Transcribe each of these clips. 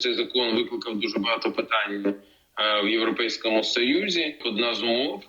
Цей закон викликав дуже багато питань е, в Європейському Союзі. Одна з умов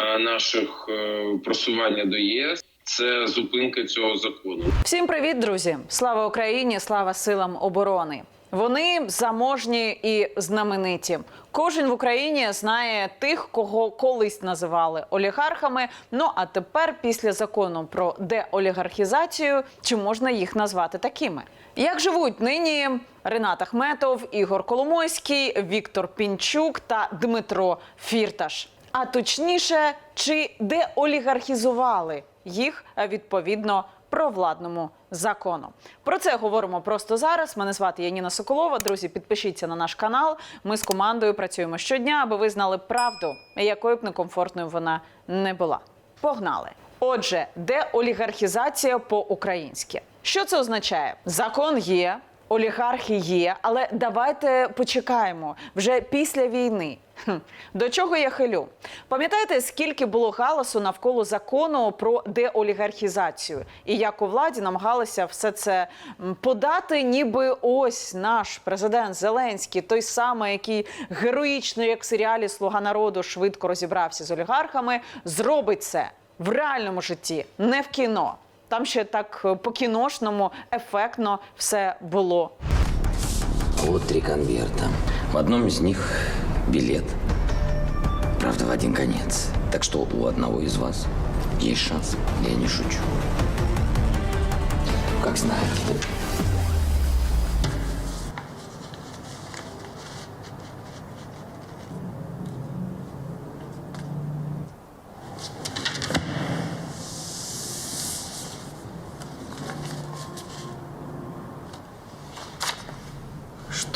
е, наших е, просування до ЄС це зупинка цього закону. Всім привіт, друзі! Слава Україні! Слава силам оборони! Вони заможні і знамениті. Кожен в Україні знає тих, кого колись називали олігархами. Ну а тепер, після закону про деолігархізацію, чи можна їх назвати такими? Як живуть нині Ренат Ахметов, Ігор Коломойський, Віктор Пінчук та Дмитро Фірташ? А точніше, чи деолігархізували їх відповідно провладному закону? Про це говоримо просто зараз. Мене звати Яніна Соколова. Друзі, підпишіться на наш канал. Ми з командою працюємо щодня, аби ви знали правду, якою б некомфортною вона не була. Погнали! Отже, деолігархізація по-українськи. Що це означає? Закон є, олігархи є, але давайте почекаємо вже після війни. До чого я хилю? Пам'ятаєте, скільки було галасу навколо закону про деолігархізацію, і як у владі намагалися все це подати, ніби ось наш президент Зеленський, той самий, який героїчно, як в серіалі Слуга народу, швидко розібрався з олігархами, зробить це в реальному житті, не в кіно. Там ще так е, по-кіношному ефектно все було. Вот три конверта. В одном из них билет. Правда, в один конец. Так что у одного из вас есть шанс. Я не шучу. Как знаете.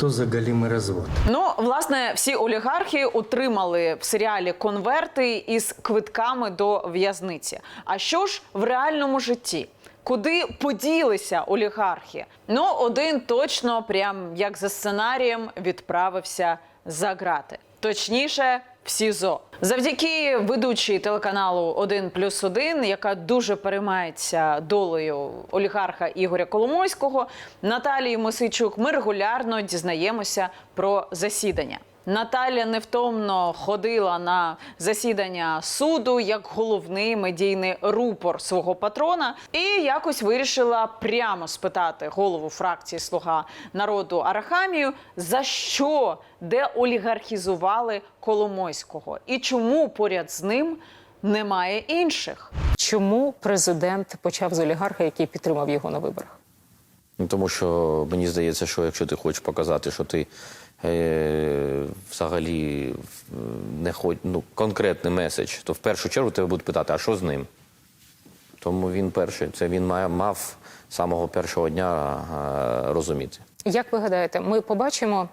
Что за ми розвод. Ну, власне, всі олігархи отримали в серіалі конверти із квитками до в'язниці. А що ж в реальному житті? Куди поділися олігархи? Ну, один точно, прям як за сценарієм, відправився за грати. Точніше, в СІЗО. Завдяки ведучій телеканалу 1 плюс 1, яка дуже переймається долею олігарха Ігоря Коломойського, Наталії Мосичук, ми регулярно дізнаємося про засідання. Наталя невтомно ходила на засідання суду як головний медійний рупор свого патрона, і якось вирішила прямо спитати голову фракції Слуга народу Арахамію, за що деолігархізували Коломойського і чому поряд з ним немає інших. Чому президент почав з олігарха, який підтримав його на виборах? Ну, Тому що мені здається, що якщо ти хочеш показати, що ти взагалі е, не хоч, ну, конкретний меседж, то в першу чергу тебе будуть питати, а що з ним? Тому він перший, це він має, мав з самого першого дня е, розуміти. Як ви гадаєте, ми побачимо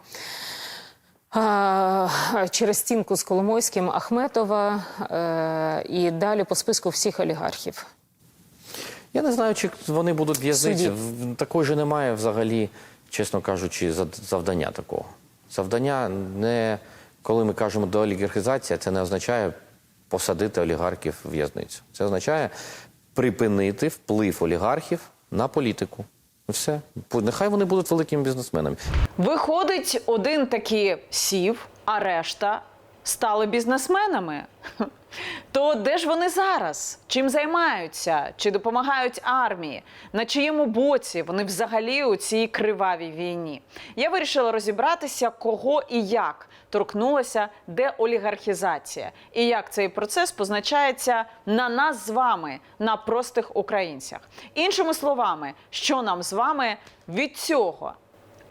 а, через стінку з Коломойським Ахметова е, і далі по списку всіх олігархів? Я не знаю, чи вони будуть в'язниці. Такої ж немає взагалі, чесно кажучи, завдання такого. Завдання не коли ми кажемо доолігархізація, це не означає посадити олігархів в в'язницю. Це означає припинити вплив олігархів на політику. Все. Нехай вони будуть великими бізнесменами. Виходить, один таки сів, а решта стали бізнесменами. То де ж вони зараз? Чим займаються? Чи допомагають армії? На чиєму боці вони взагалі у цій кривавій війні? Я вирішила розібратися, кого і як торкнулася деолігархізація, і як цей процес позначається на нас з вами, на простих українцях. Іншими словами, що нам з вами від цього?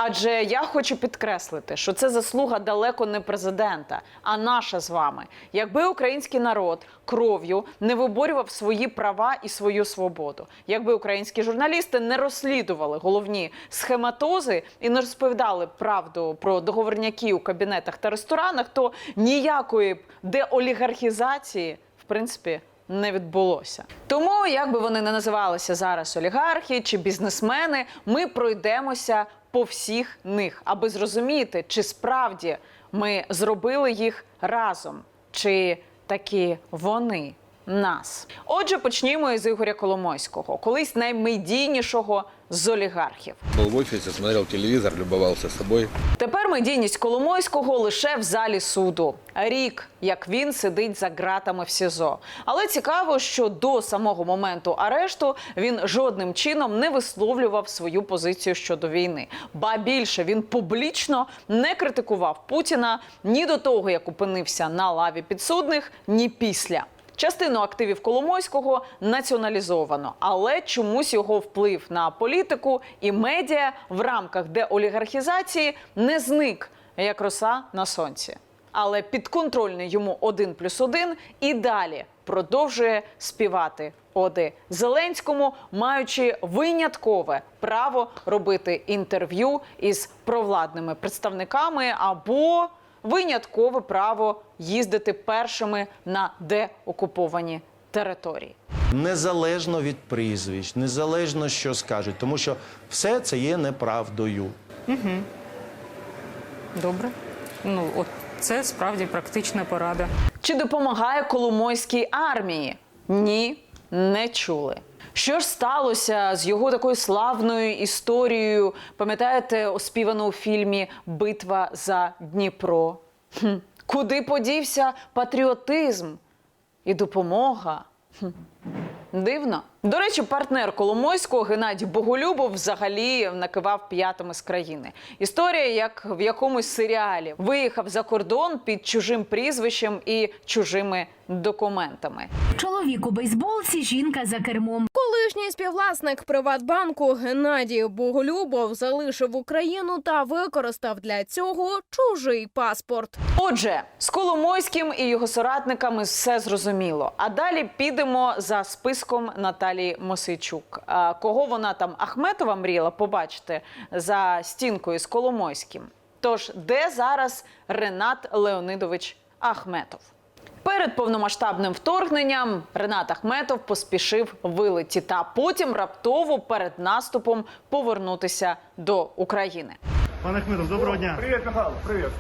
Адже я хочу підкреслити, що це заслуга далеко не президента, а наша з вами. Якби український народ кров'ю не виборював свої права і свою свободу, якби українські журналісти не розслідували головні схематози і не розповідали правду про договорняки у кабінетах та ресторанах, то ніякої б деолігархізації, в принципі, не відбулося. Тому, як би вони не називалися зараз олігархи чи бізнесмени, ми пройдемося по всіх них, аби зрозуміти, чи справді ми зробили їх разом, чи таки вони нас. Отже, почнімо із Ігоря Коломойського, колись наймедійнішого з олігархів. Был в офисе, смотрел телевизор, любовался собой. Тепер медійність Коломойського лише в залі суду. Рік, як він сидить за ґратами в СІЗО. Але цікаво, що до самого моменту арешту він жодним чином не висловлював свою позицію щодо війни. Ба більше він публічно не критикував Путіна ні до того, як опинився на лаві підсудних, ні після. Частину активів Коломойського націоналізовано, але чомусь його вплив на політику і медіа в рамках деолігархізації не зник як роса на сонці. Але підконтрольний йому один плюс один і далі продовжує співати оди Зеленському, маючи виняткове право робити інтерв'ю із провладними представниками або виняткове право їздити першими на деокуповані території. Незалежно від прізвищ, незалежно що скажуть, тому що все це є неправдою. Добре. Ну, от це справді практична порада. Чи допомагає Коломойській армії? Ні, не чули. Що ж сталося з його такою славною історією? Пам'ятаєте, оспівану у фільмі Битва за Дніпро? Хм. Куди подівся патріотизм і допомога? Дивно. До речі, партнер Коломойського Геннадій Боголюбов взагалі накивав п'ятами з країни. Історія, як в якомусь серіалі, виїхав за кордон під чужим прізвищем і чужими документами. Чоловік у бейсболці, жінка за кермом. Колишній співвласник Приватбанку Геннадій Боголюбов залишив Україну та використав для цього чужий паспорт. Отже, з Коломойським і його соратниками все зрозуміло. А далі підемо за списком Наталії Мосейчук. А кого вона там Ахметова мріяла побачити за стінкою з Коломойським? Тож, де зараз Ренат Леонидович Ахметов? Перед повномасштабним вторгненням Ренат Ахметов поспішив вилеті та потім раптово перед наступом повернутися до України. Пан Ахмедов, доброго дня. Привет, Михаил, привет.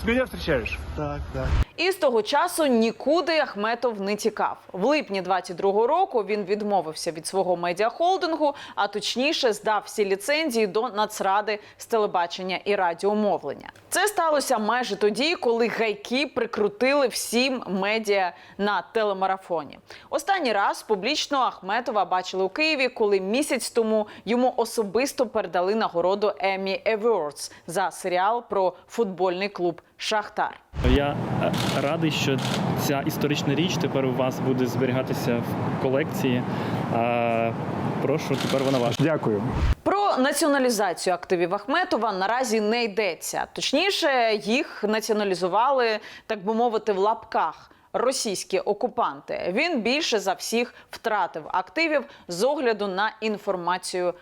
С меня встречаешь? Так, так. І з того часу нікуди Ахметов не тікав. В липні 22-го року він відмовився від свого медіахолдингу, а точніше здав всі ліцензії до Нацради з телебачення і радіомовлення. Це сталося майже тоді, коли гайки прикрутили всім медіа на телемарафоні. Останній раз публічно Ахметова бачили у Києві, коли місяць тому йому особисто передали нагороду Emmy Awards за серіал про футбольний клуб Шахтар. Я е, радий, що ця історична річ тепер у вас буде зберігатися в колекції. Прошу, тепер вона ваша. Дякую. Про націоналізацію активів Ахметова наразі не йдеться. Точніше, їх націоналізували, так би мовити, в лапках. Російські окупанти він більше за всіх втратив активів з огляду на інформацію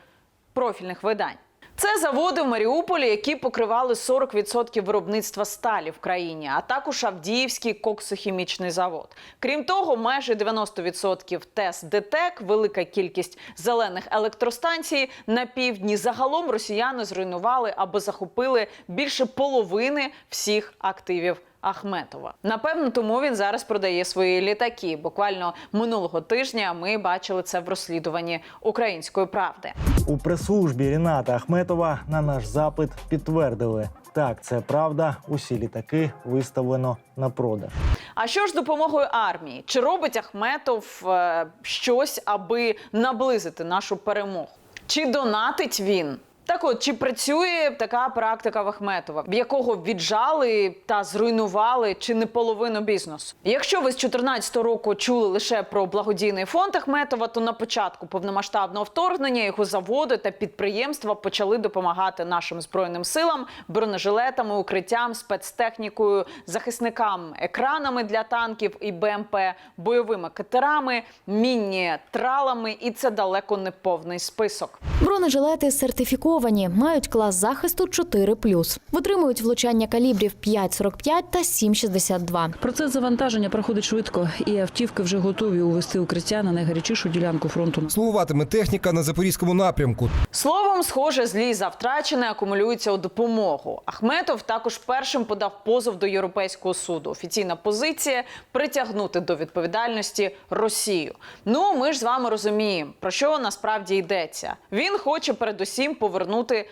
профільних видань. Це заводи в Маріуполі, які покривали 40% виробництва сталі в країні, а також Авдіївський коксохімічний завод. Крім того, майже 90% ТЕС ДТЕК, велика кількість зелених електростанцій на півдні. Загалом росіяни зруйнували або захопили більше половини всіх активів. Ахметова напевно, тому він зараз продає свої літаки. Буквально минулого тижня ми бачили це в розслідуванні української правди. У прес-службі Ріната Ахметова на наш запит підтвердили. Так, це правда. Усі літаки виставлено на продаж. А що ж допомогою армії? Чи робить Ахметов е, щось, аби наблизити нашу перемогу? Чи донатить він? Так от, чи працює така практика в Ахметова, в якого віджали та зруйнували чи не половину бізнесу? Якщо ви з 2014 року чули лише про благодійний фонд Ахметова, то на початку повномасштабного вторгнення його заводи та підприємства почали допомагати нашим збройним силам бронежилетами, укриттям, спецтехнікою, захисникам, екранами для танків і БМП, бойовими катерами, міні тралами, і це далеко не повний список. Бронежилети сертифіковані сертифіковані, мають клас захисту 4+. Витримують влучання калібрів 5,45 та 7,62. Процес завантаження проходить швидко, і автівки вже готові увести укриття на найгарячішу ділянку фронту. Слугуватиме техніка на запорізькому напрямку. Словом, схоже, злі за втрачене акумулюються у допомогу. Ахметов також першим подав позов до Європейського суду. Офіційна позиція притягнути до відповідальності Росію. Ну ми ж з вами розуміємо, про що насправді йдеться. Він хоче передусім повернути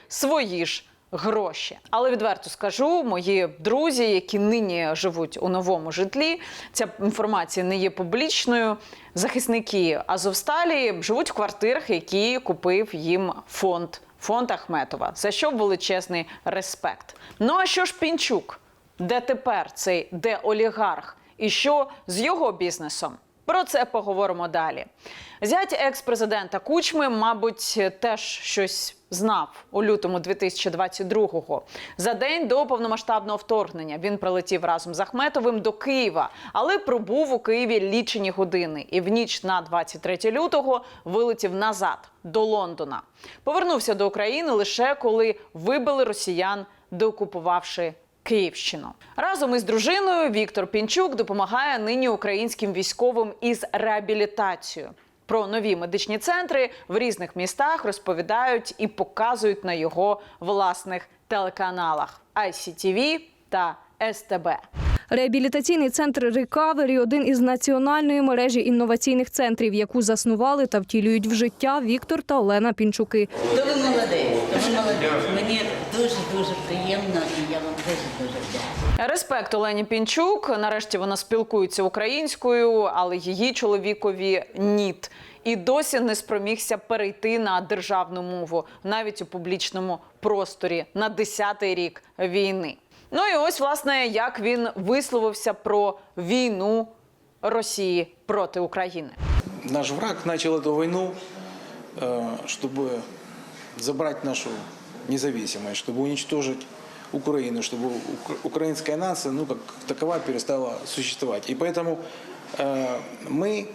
свої ж. Гроші, але відверто скажу, мої друзі, які нині живуть у новому житлі, ця інформація не є публічною. Захисники Азовсталі живуть в квартирах, які купив їм фонд фонд Ахметова. За що величезний респект. Ну а що ж Пінчук? Де тепер цей де олігарх? І що з його бізнесом? Про це поговоримо далі. Зять екс-президента Кучми, мабуть, теж щось знав у лютому 2022-го. За день до повномасштабного вторгнення він прилетів разом з Ахметовим до Києва, але пробув у Києві лічені години і в ніч на 23 лютого вилетів назад до Лондона. Повернувся до України лише коли вибили росіян, деокупувавши Київщину разом із дружиною Віктор Пінчук допомагає нині українським військовим із реабілітацією. Про нові медичні центри в різних містах розповідають і показують на його власних телеканалах ICTV та СТБ. Реабілітаційний центр Рекавері один із національної мережі інноваційних центрів, яку заснували та втілюють в життя Віктор та Олена Пінчуки. То ви молодець, то ви молодець. Мені дуже дуже приємно і я вам дуже дуже вдячна. Респект Олені Пінчук. Нарешті вона спілкується українською, але її чоловікові ніт. І досі не спромігся перейти на державну мову навіть у публічному просторі на 10-й рік війни. Ну і ось власне як він висловився про війну Росії проти України. Наш враг начал эту войну, э, чтобы забрать нашу независимость, чтобы уничтожить Украину, чтобы ук- украинская нация, ну, как такова, перестала существовать. И поэтому э, мы,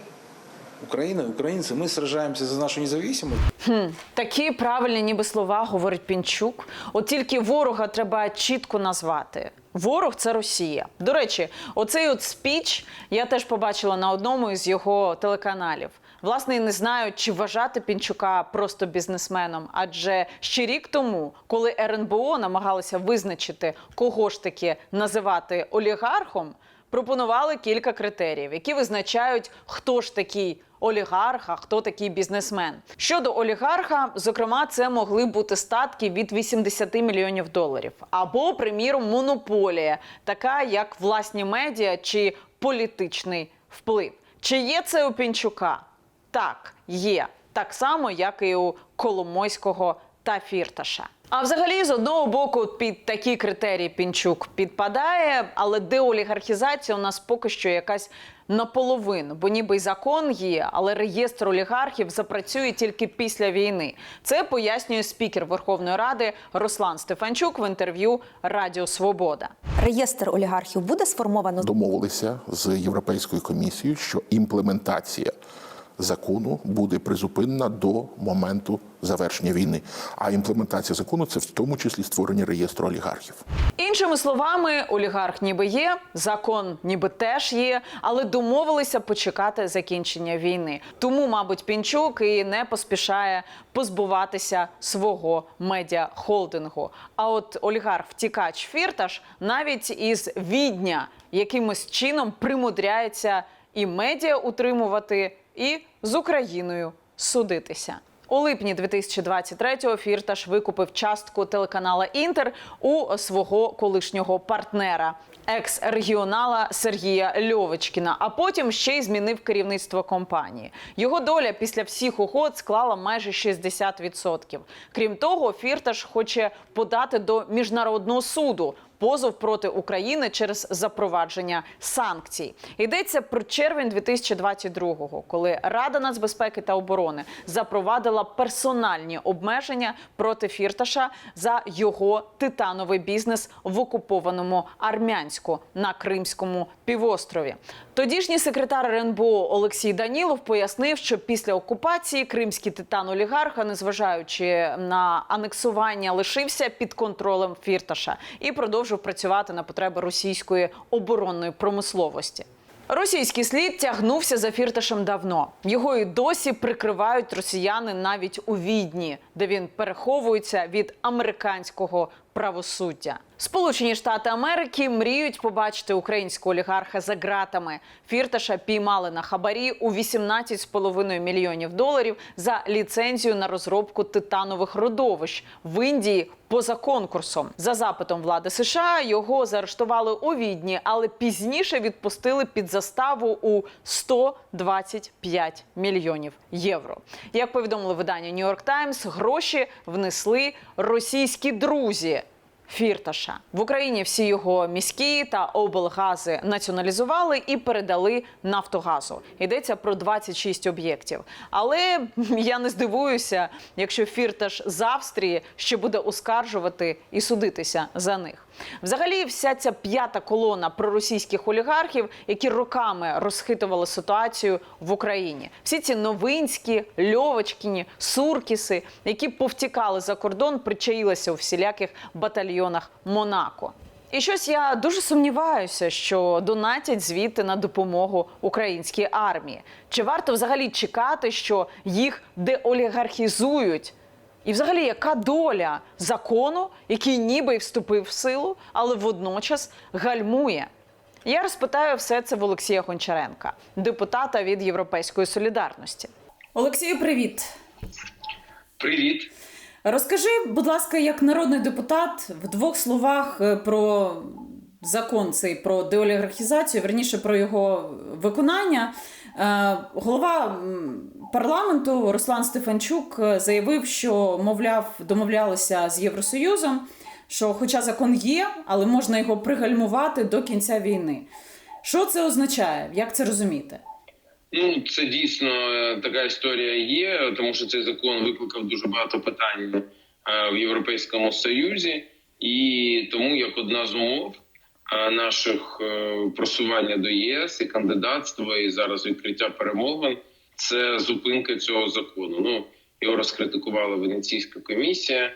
Украина, украинцы, мы сражаемся за нашу независимость. Хм, такі правильні ніби слова говорить Пінчук. От тільки ворога треба чітко назвати. Ворог це Росія. До речі, оцей от спіч я теж побачила на одному із його телеканалів. Власне, і не знаю, чи вважати Пінчука просто бізнесменом, адже ще рік тому, коли РНБО намагалися визначити, кого ж таки називати олігархом, пропонували кілька критеріїв, які визначають, хто ж такий олігарх, а хто такий бізнесмен. Щодо олігарха, зокрема, це могли бути статки від 80 мільйонів доларів, або, приміром, монополія, така як власні медіа чи політичний вплив. Чи є це у Пінчука? Так, є. Так само, як і у Коломойського та Фірташа. А взагалі, з одного боку, під такі критерії Пінчук підпадає, але деолігархізація у нас поки що якась наполовину, бо ніби й закон є, але реєстр олігархів запрацює тільки після війни. Це пояснює спікер Верховної Ради Руслан Стефанчук в інтерв'ю Радіо Свобода. Реєстр олігархів буде сформовано домовилися з Європейською комісією, що імплементація закону буде призупинена до моменту завершення війни. А імплементація закону це в тому числі створення реєстру олігархів. Іншими словами, олігарх ніби є, закон ніби теж є, але домовилися почекати закінчення війни. Тому, мабуть, Пінчук і не поспішає позбуватися свого медіахолдингу. А от олігарх-втікач Фірташ навіть із Відня якимось чином примудряється і медіа утримувати, і з Україною судитися. У липні 2023-го Фірташ викупив частку телеканала Інтер у свого колишнього партнера, екс-регіонала Сергія Льовочкіна. А потім ще й змінив керівництво компанії. Його доля після всіх угод склала майже 60%. Крім того, Фірташ хоче подати до міжнародного суду позов проти України через запровадження санкцій. Йдеться про червень 2022-го, коли Рада нацбезпеки та оборони запровадила персональні обмеження проти Фірташа за його титановий бізнес в окупованому Армянську на Кримському півострові. Тодішній секретар РНБО Олексій Данілов пояснив, що після окупації кримський титан олігарха, незважаючи на анексування, лишився під контролем Фірташа і продовжив працювати на потреби російської оборонної промисловості. Російський слід тягнувся за фірташем давно. Його і досі прикривають росіяни навіть у відні, де він переховується від американського правосуддя. Сполучені Штати Америки мріють побачити українського олігарха за ґратами. Фірташа піймали на хабарі у 18,5 мільйонів доларів за ліцензію на розробку титанових родовищ в Індії поза конкурсом. За запитом влади США його заарештували у відні, але пізніше відпустили під заставу у 125 мільйонів євро. Як повідомили видання New York Times, гроші внесли російські друзі. Фірташа в Україні всі його міські та облгази націоналізували і передали Нафтогазу. Йдеться про 26 об'єктів. Але я не здивуюся, якщо Фірташ з Австрії ще буде оскаржувати і судитися за них. Взагалі, вся ця п'ята колона проросійських олігархів, які роками розхитували ситуацію в Україні. Всі ці новинські, льовочкіні, суркіси, які повтікали за кордон, причаїлися у всіляких батальйонах Монако. І щось я дуже сумніваюся, що донатять звідти на допомогу українській армії. Чи варто взагалі чекати, що їх деолігархізують? І взагалі, яка доля закону, який ніби й вступив в силу, але водночас гальмує? Я розпитаю все це в Олексія Гончаренка, депутата від Європейської солідарності. Олексію, привіт. Привіт. Розкажи, будь ласка, як народний депутат в двох словах е, про закон цей про деолігархізацію, верніше про його виконання. Е, Голова парламенту Руслан Стефанчук е, заявив, що мовляв, домовлялися з Євросоюзом, що, хоча закон є, але можна його пригальмувати до кінця війни. Що це означає? Як це розуміти? Ну, це дійсно е, така історія є, тому що цей закон викликав дуже багато питань е, в Європейському Союзі, і тому як одна з умов е, наших просування до ЄС і кандидатства, і зараз відкриття перемовин це зупинка цього закону. Ну його розкритикувала Венеційська комісія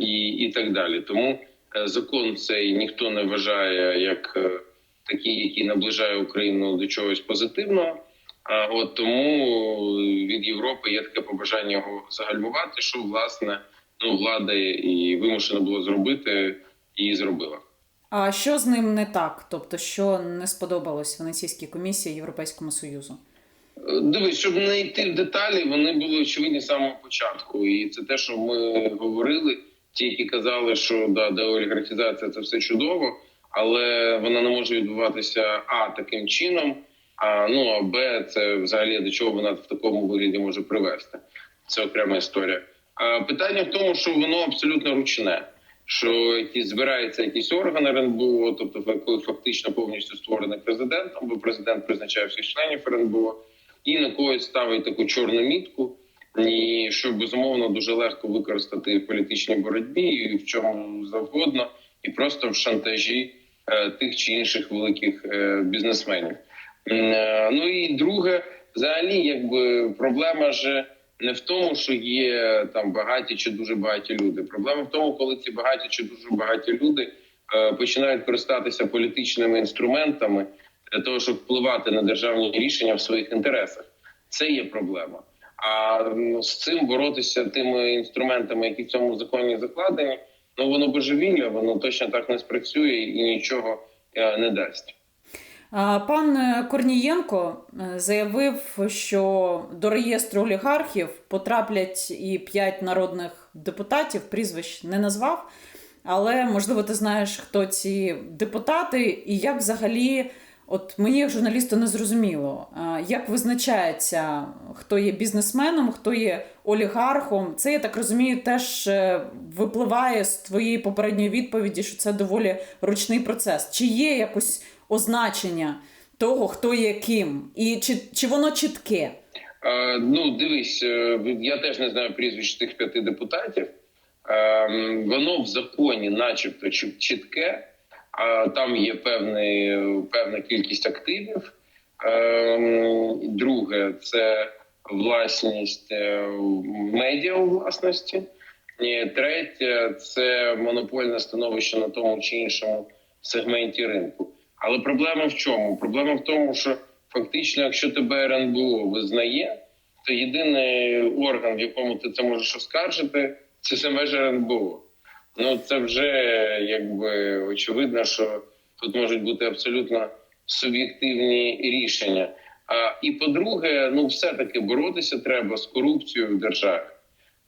і, і так далі. Тому закон цей ніхто не вважає як. Е, такий, який наближає Україну до чогось позитивного. А от тому від Європи є таке побажання його загальмувати, що власне ну влада і вимушена було зробити, і зробила. А що з ним не так? Тобто, що не сподобалось Венеційській комісії Європейському Союзу? Е, Дивись, щоб не йти в деталі, вони були очевидні з самого початку, і це те, що ми говорили. Ті, які казали, що да, деолігархізація це все чудово, але вона не може відбуватися а таким чином. А ну а б, це взагалі до чого вона в такому вигляді може привести. Це окрема історія. А питання в тому, що воно абсолютно ручне. Що якісь збирається якийсь орган РНБО, тобто коли фактично повністю створений президентом, бо президент призначає всіх членів РНБО, і на когось ставить таку чорну мітку, і що безумовно дуже легко використати в політичній боротьбі і в чому завгодно, і просто в шантажі тих чи інших великих е, бізнесменів. Е, Ну і друге, взагалі, якби проблема ж не в тому, що є там багаті чи дуже багаті люди. Проблема в тому, коли ці багаті чи дуже багаті люди е, починають користатися політичними інструментами для того, щоб впливати на державні рішення в своїх інтересах. Це є проблема. А з цим боротися тими інструментами, які в цьому законі закладені, ну воно божевілля, воно точно так не спрацює і нічого е, не дасть. Пан е, Корнієнко е, заявив, що до реєстру олігархів потраплять і п'ять народних депутатів, прізвищ не назвав. Але можливо, ти знаєш, хто ці депутати, і як взагалі, от мені як журналісту не зрозуміло, як визначається, хто є бізнесменом, хто є олігархом. Це я так розумію, теж е, випливає з твоєї попередньої відповіді, що це доволі ручний процес. Чи є якось означення того, хто є ким, і чи, чи воно чітке? Е, ну, дивись, е, я теж не знаю прізвищ тих п'яти депутатів. Е, воно в законі, начебто, чіт- чітке, там є певний, певна кількість активів. Ем, Друге, це власність е, медіа у власності. І третє це монопольне становище на тому чи іншому сегменті ринку. Але проблема в чому? Проблема в тому, що фактично, якщо тебе РНБО визнає, то єдиний орган, в якому ти це можеш оскаржити, це саме ж РНБО. Ну це вже якби очевидно, що тут можуть бути абсолютно суб'єктивні рішення. А і по-друге, ну все-таки боротися треба з корупцією в державі.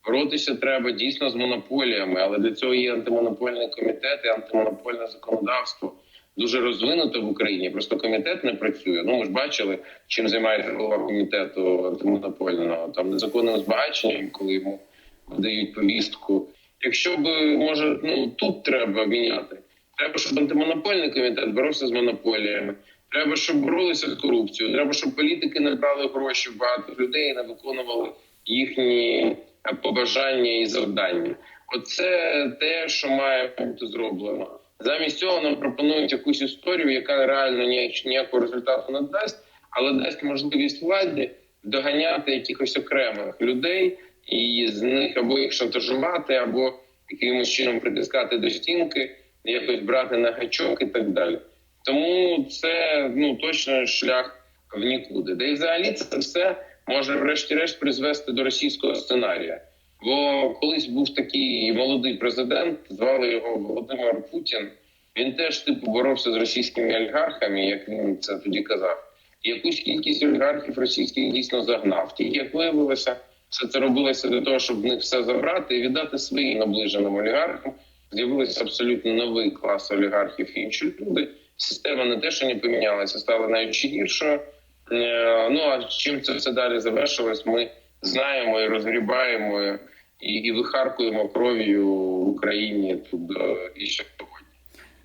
Боротися треба дійсно з монополіями, але для цього є антимонопольний комітет і антимонопольне законодавство дуже розвинуте в Україні. Просто комітет не працює. Ну ми ж бачили, чим займається голова комітету антимонопольного там незаконним збагаченням, коли йому видають повістку. Якщо б може, ну тут треба міняти. Треба, щоб антимонопольний комітет боровся з монополіями. Треба, щоб боролися з корупцією. Треба, щоб політики не брали гроші багато людей і не виконували їхні е, побажання і завдання. Оце те, що має бути зроблено. Замість цього нам пропонують якусь історію, яка реально ніяк- ніякого результату не дасть, але дасть можливість владі доганяти якихось окремих людей і з них або їх шантажувати, або якимось чином притискати до стінки, якось брати на гачок і так далі. Тому це ну точно шлях в нікуди. Де взагалі це все може врешті-решт призвести до російського сценарія. Бо колись був такий молодий президент, звали його Володимир Путін. Він теж типу боровся з російськими олігархами, як він це тоді казав. Якусь кількість олігархів російських дійсно загнав. Тільки як виявилося, все це робилося для того, щоб в них все забрати і віддати своїм наближеним олігархам. З'явився абсолютно новий клас олігархів і інші люди. Система не те, що не помінялася, стала навіть гіршою. Е, Ну а чим це все далі завершилось, ми знаємо і розгрібаємо і, і вихаркуємо кров'ю в Україні тут е, і ще сьогодні.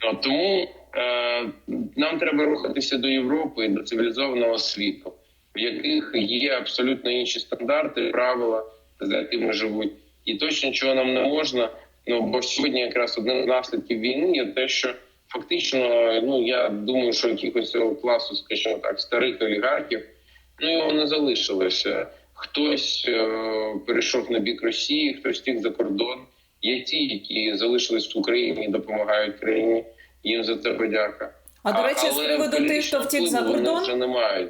Ну, тому е, нам треба рухатися до Європи і до цивілізованого світу, в яких є абсолютно інші стандарти, правила, за якими живуть, і точно чого нам не можна. Ну бо сьогодні якраз одним з наслідків війни є те, що фактично, ну я думаю, що якихось класу, скажімо так, старих олігархів, ну його не залишилося. Хтось е, перейшов на бік Росії, хтось втік за кордон. Є ті, які залишились в Україні і допомагають країні. Їм за це подяка. А до речі, з приводу тих, хто втік за кордон.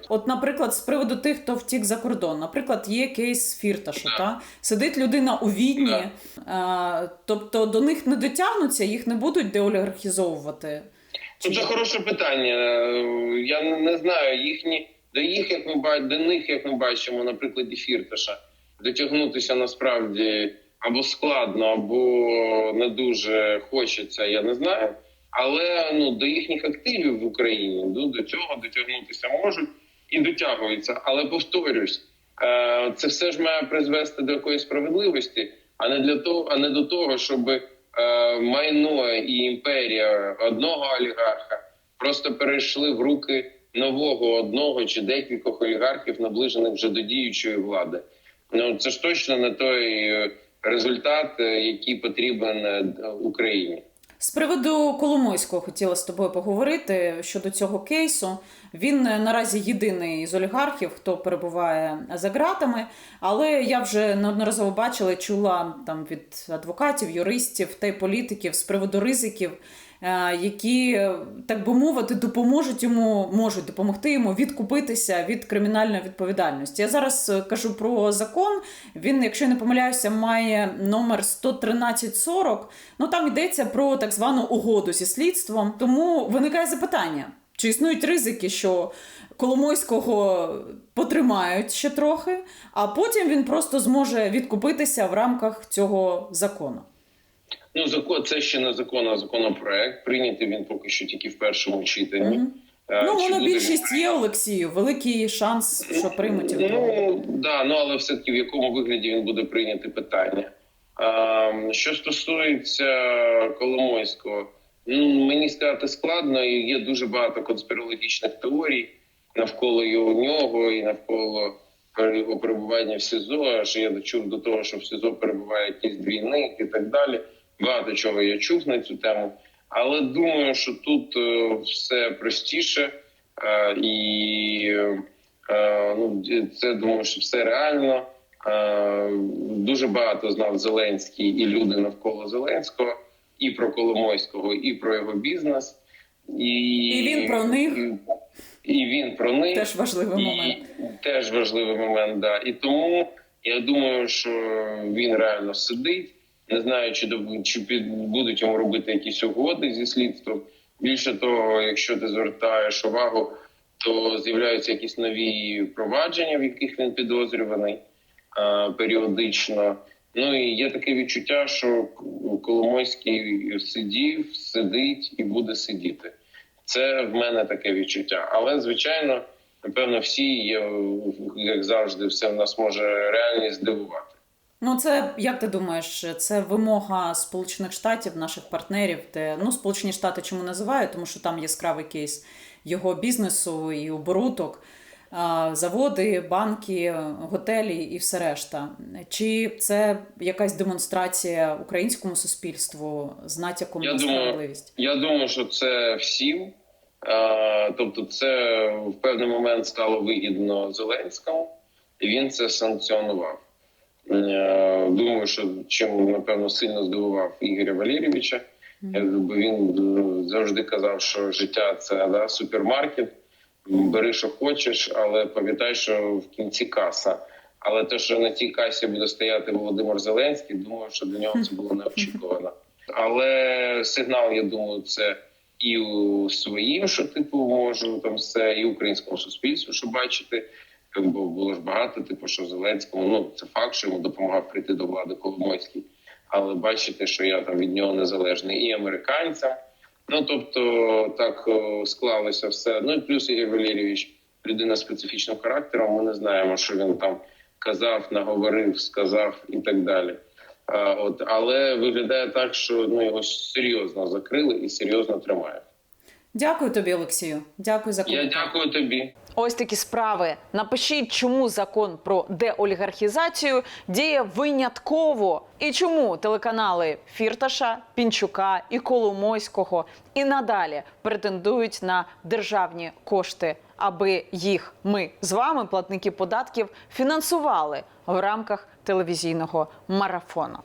От, наприклад, з приводу тих, хто втік за кордон, наприклад, є кейс Фірташа, та сидить людина у Відні, а, тобто до них не дотягнуться, їх не будуть деолігархізовувати. Це хороше питання. Я не- знаю їхні до їх, як ми бачимо, до них, як ми бачимо, на прикладі Фірташа, дотягнутися насправді або складно, або не дуже хочеться. Я не знаю. Але ну до їхніх активів в Україні ну, до цього дотягнутися можуть і дотягуються. Але повторюсь, е, це все ж має призвести до якоїсь справедливості, а не для того, а не до того, щоб е, майно і імперія одного олігарха просто перейшли в руки нового одного чи декількох олігархів, наближених вже до діючої влади. Ну це ж точно не той е, результат, е, який потрібен е, Україні. З приводу Коломойського хотіла з тобою поговорити щодо цього кейсу. Він е, наразі єдиний з олігархів, хто перебуває за ґратами. Але я вже неодноразово бачила чула там від адвокатів, юристів та й політиків з приводу ризиків, е, які, так би мовити, допоможуть йому, можуть допомогти йому відкупитися від кримінальної відповідальності. Я зараз е, кажу про закон. Він, якщо я не помиляюся, має номер 11340. Ну там йдеться про так звану угоду зі слідством. Тому виникає запитання. Чи існують ризики, що Коломойського потримають ще трохи, а потім він просто зможе відкупитися в рамках цього закону? Ну, закон це ще не закон, а законопроект. Прийнятий він поки що тільки в першому читанні. Е, ну, монобільшість він- є, Олексію. Великий шанс, що приймуть. Ну да, ну але все таки в якому вигляді він буде прийняти питання. А, що стосується Коломойського, мені сказати складно, і є дуже багато конспірологічних теорій навколо його нього і навколо його перебування в СІЗО. Аж я дочув до того, що в СІЗО перебуває якийсь двійник і так далі. Багато чого я чув на цю тему. Але думаю, що тут е, все простіше е, і е, ну, це думаю, що все реально. Е, Дуже багато знав Зеленський і люди навколо Зеленського, і про Коломойського, і про його бізнес. І, І він про них. І він про них. Теж важливий І момент. Теж важливий момент, да. І тому я думаю, що він реально сидить. Не знаю, чи, чи під- будуть йому робити якісь угоди зі слідством. Більше того, якщо ти звертаєш увагу, то з'являються якісь нові провадження, в яких він підозрюваний періодично. Ну і є таке відчуття, що Коломойський сидів, сидить і буде сидіти. Це в мене таке відчуття. Але звичайно, напевно, всі є як завжди, все в нас може реальність здивувати. Ну, це як ти думаєш, це вимога Сполучених Штатів, наших партнерів, де ну Сполучені Штати чому називають, тому що там яскравий кейс його бізнесу і оборудок, а, заводи, банки, готелі і все решта. Чи це якась демонстрація українському суспільству з натяком на справедливість? я думаю, що це всім. Тобто, це в певний момент стало вигідно Зеленському, і він це санкціонував. Е, Думаю, що чим напевно сильно здивував Ігоря Валерійовича. Якби він завжди казав, що життя це да, супермаркет. Бери, що хочеш, але пам'ятай, що в кінці каса. Але те, що на цій касі буде стояти Володимир Зеленський, думаю, що для нього це було неочікувано. Але сигнал, я думаю, це і у своїм, що типу можу там все, і українському суспільству, що бачити. Якби було ж багато, типу, що Зеленському, ну це факт, що йому допомагав прийти до влади Коломойський. Але бачите, що я там від нього незалежний і американцям. Ну тобто так склалося все. Ну і плюс Ігор Валерійович, людина специфічного характеру. Ми не знаємо, що він там казав, наговорив, сказав і так далі. От, але виглядає так, що ну його серйозно закрили і серйозно тримають. Дякую тобі, Олексію. Дякую за Я дякую тобі. Ось такі справи. Напишіть, чому закон про деолігархізацію діє винятково, і чому телеканали Фірташа, Пінчука і Коломойського і надалі претендують на державні кошти, аби їх ми з вами, платники податків, фінансували в рамках телевізійного марафону.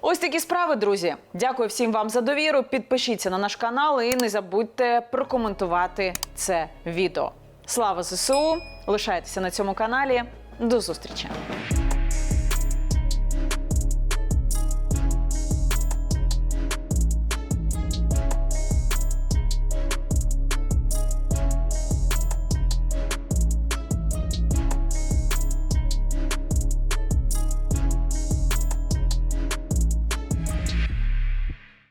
Ось такі справи, друзі. Дякую всім вам за довіру. Підпишіться на наш канал і не забудьте прокоментувати це відео. Слава ЗСУ! Лишайтеся на цьому каналі. До зустрічі!